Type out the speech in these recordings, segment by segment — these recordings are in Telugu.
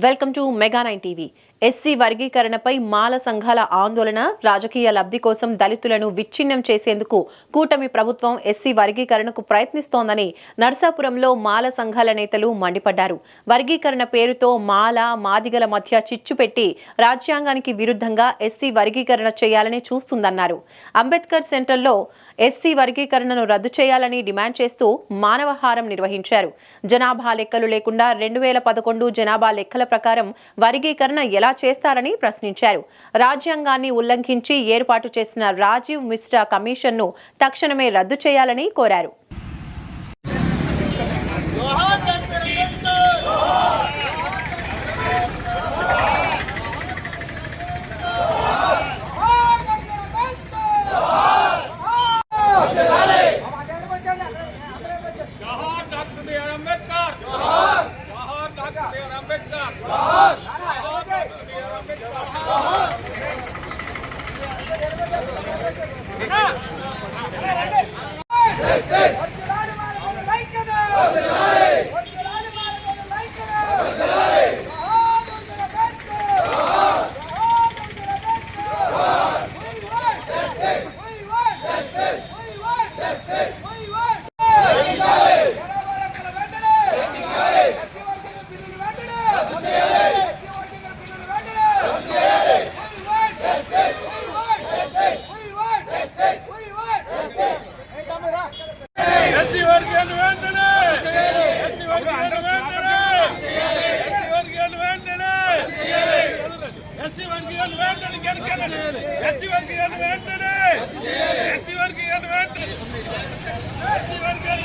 Welcome to Mega nine TV. SC వర్గీకరణపై మాల సంఘాల ఆందోళన రాజకీయ లబ్ధి కోసం దళితులను విచ్ఛిన్నం చేసేందుకు కూటమి ప్రభుత్వం ఎస్సీ వర్గీకరణకు ప్రయత్నిస్తోందని నర్సాపురంలో మాల సంఘాల నేతలు మండిపడ్డారు. వర్గీకరణ పేరుతో మాల మాదిగల మధ్య చిచ్చు పెట్టి రాజ్యాంగానికి విరుద్ధంగా ఎస్సీ వర్గీకరణ చేయాలని చూస్తుందన్నారు. అంబేద్కర్ సెంటర్లో ఎస్సీ వర్గీకరణను రద్దు చేయాలని డిమాండ్ చేస్తూ మానవహారం నిర్వహించారు. జనాభా లెక్కలు లేకుండా రెండు వేల పదకొండు జనాభా లెక్కల ప్రకారం వర్గీకరణ ఎలా చేస్తారని ప్రశ్నించారు. రాజ్యాంగాన్ని ఉల్లంఘించి ఏర్పాటు చేసిన రాజీవ్ మిశ్రా కమిషన్ను తక్షణమే రద్దు చేయాలని కోరారు. వర్ధిల్లాలి వెంటనే ఎస్సీ వర్గీయులు వెంటనే ఎస్సీ వర్గీయులు వెంటనే ఎస్సీ వెంటనే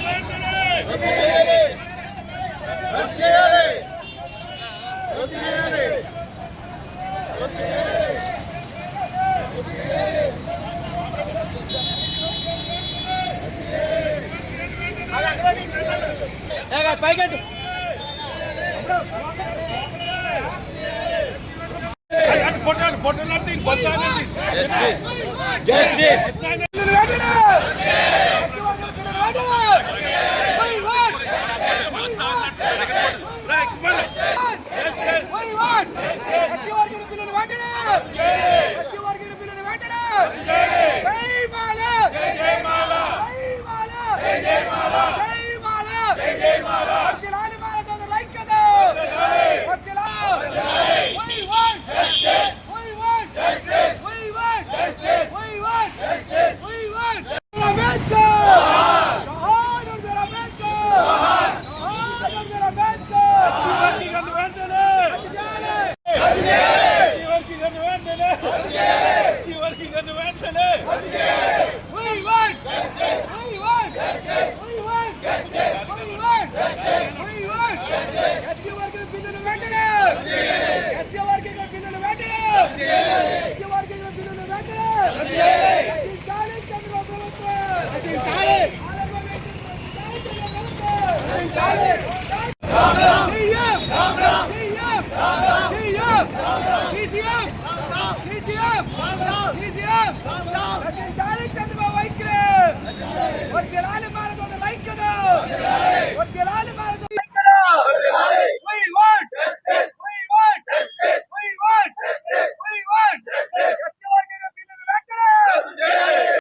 అటు ఫోటోలు ఫోటోలు అంటే బస్సు వర్గీయులు